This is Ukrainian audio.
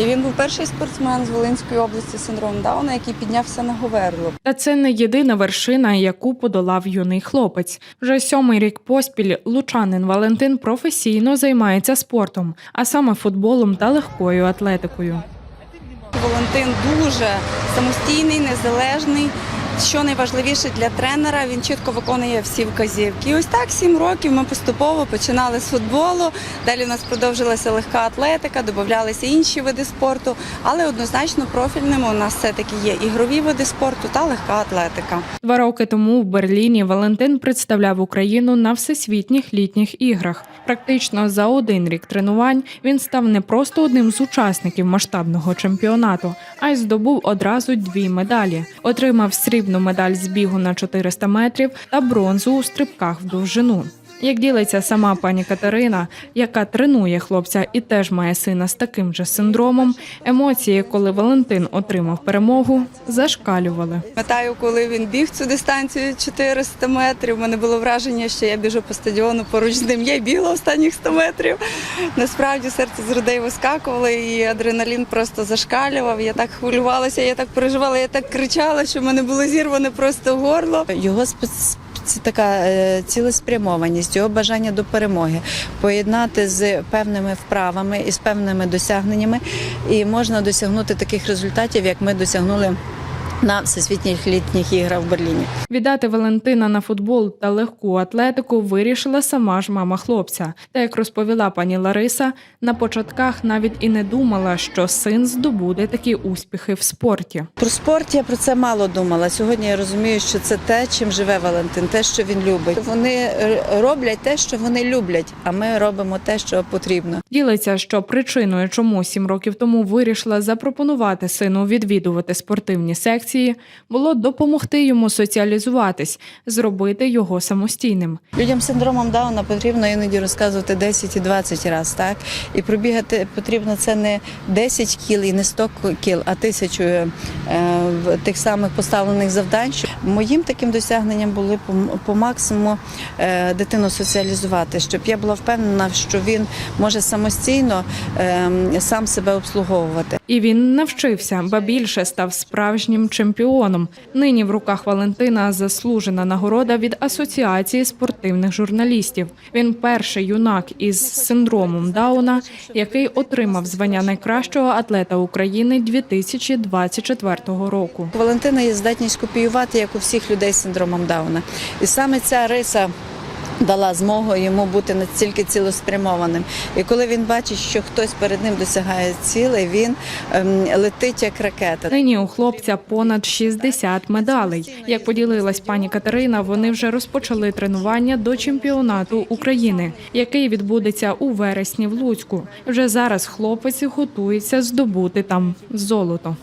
І він був перший спортсмен з Волинської області з синдромом Дауна, який піднявся на Говерло. Та це не єдина вершина, яку подолав юний хлопець. Вже сьомий рік поспіль лучанин Валентин професійно займається спортом, а саме футболом та легкою атлетикою. Валентин дуже самостійний, незалежний. Що найважливіше для тренера, він чітко виконує всі вказівки. І ось так сім років ми поступово починали з футболу. Далі в нас продовжилася легка атлетика, додавалися інші види спорту, але однозначно профільними у нас все-таки є ігрові види спорту та легка атлетика. Два роки тому в Берліні Валентин представляв Україну на всесвітніх літніх іграх. Практично за один рік тренувань він став не просто одним з учасників масштабного чемпіонату, а й здобув одразу дві медалі. Отримав срібну медаль з бігу на 400 метрів та бронзу у стрибках в довжину. Як ділиться сама пані Катерина, яка тренує хлопця і теж має сина з таким же синдромом, емоції, коли Валентин отримав перемогу, зашкалювали. Пам'ятаю, коли він біг цю дистанцію 400 метрів. У мене було враження, що я біжу по стадіону поруч з ним. Я й бігла останніх 100 метрів. Насправді серце з грудей вискакувало, і адреналін просто зашкалював. Я так хвилювалася, я так переживала, я так кричала, що в мене було зірване просто горло. Його спец- це така е, цілеспрямованість, його бажання до перемоги. Поєднати з певними вправами і з певними досягненнями, і можна досягнути таких результатів, як ми досягнули на всесвітніх літніх іграх в Берліні. Віддати Валентина на футбол та легку атлетику вирішила сама ж мама хлопця. Та як розповіла пані Лариса, на початках навіть і не думала, що син здобуде такі успіхи в спорті. Про спорт я про це мало думала. Сьогодні я розумію, що це те, чим живе Валентин, те, що він любить. Вони е, роблять те, що вони люблять, а ми робимо те, що потрібно. Ділиться, що причиною, чому сім років тому вирішила запропонувати сину відвідувати спортивні секції, було допомогти йому соціалізуватись, зробити його самостійним. Людям з синдромом Дауна потрібно іноді розказувати 10 і 20 разів, так? І пробігати потрібно це не 10 кіл і не 100 кіл, а тисячу е, тих самих поставлених завдань. Моїм таким досягненням було по, по максимуму е, дитину соціалізувати, щоб я була впевнена, що він може самостійно е, сам себе обслуговувати. І він навчився, ба більше став справжнім чемпіоном. Нині в руках Валентина заслужена нагорода від Асоціації спортивних журналістів. Він перший юнак із синдромом Дауна, який отримав звання найкращого атлета України 2024 року. Валентина є здатність копіювати, як у всіх людей з синдромом Дауна. І саме ця риса. Дала змогу йому бути настільки цілеспрямованим. І коли він бачить, що хтось перед ним досягає цілей, він ем, летить як ракета. Нині у хлопця понад 60 медалей. Як поділилась пані Катерина, вони вже розпочали тренування до чемпіонату України, який відбудеться у вересні в Луцьку. Вже зараз хлопець готується здобути там золото.